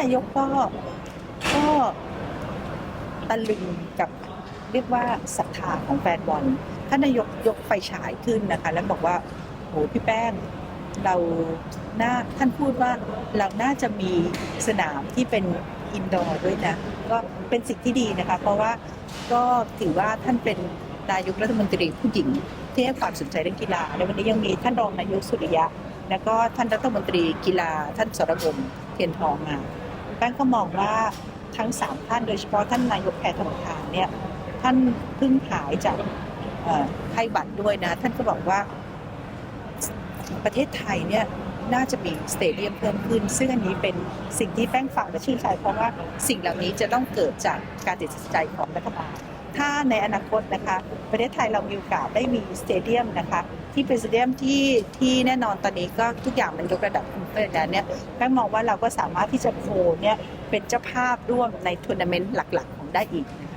นายกก็ก็ตะลึงกับเรียกว่าศรัทธาของแฟนบอลท่านนายกยกไฟฉายขึ้นนะคะ แล้วบอกว่าโหพี่แป้งเราน่าท่านพูดว่าเราน่าจะมีสนามที่เป็นอินดอร์ด้วยนะ ก็เป็นสิ่งที่ดีนะคะ เพราะว่าก็ถือว่าท่านเป็นนายกรัฐมนตรีผู้หญิงที่ให้ความสนใจเรื่องกีฬาในวันนี้ยังมีท่านรองนายกสุริยะ แล้วก็ท่านรัฐมนตรีกีฬาท่านสรวงเทียนทองมา แป้งก็มองว่าทั้งสามท่านโดยเฉพาะท่านนายกแพทองทานเนี่ยท่านเพิ่งหายจากไข้หวัดด้วยนะ ท่านก็บอกว่าประเทศไทยเนี่ยน่าจะมีสเตเดียมเพิ่มขึ้น ซึ่งอันนี้เป็นสิ่งที่แป้งฝังและชื่นใจเพราะว่าสิ่งเหล่านี้จะต้องเกิดจากการตัดสินใจของรัฐบาล ถ้าในอนาคตนะคะ ประเทศไทยเรามีโอกาสได้มีสเตเดียมนะคะ ที่เป็นสเตเดียมที่ที่แน่นอนตอนนี้ก็ทุกอย่างมันยกระดับขึ้นไปแล้วเนี่ยแม่งมองว่าเราก็สามารถที่จะโคเนี่ยเป็นเจ้าภาพร่วมในทัวร์นาเมนต์หลักๆ ของได้อีกนะ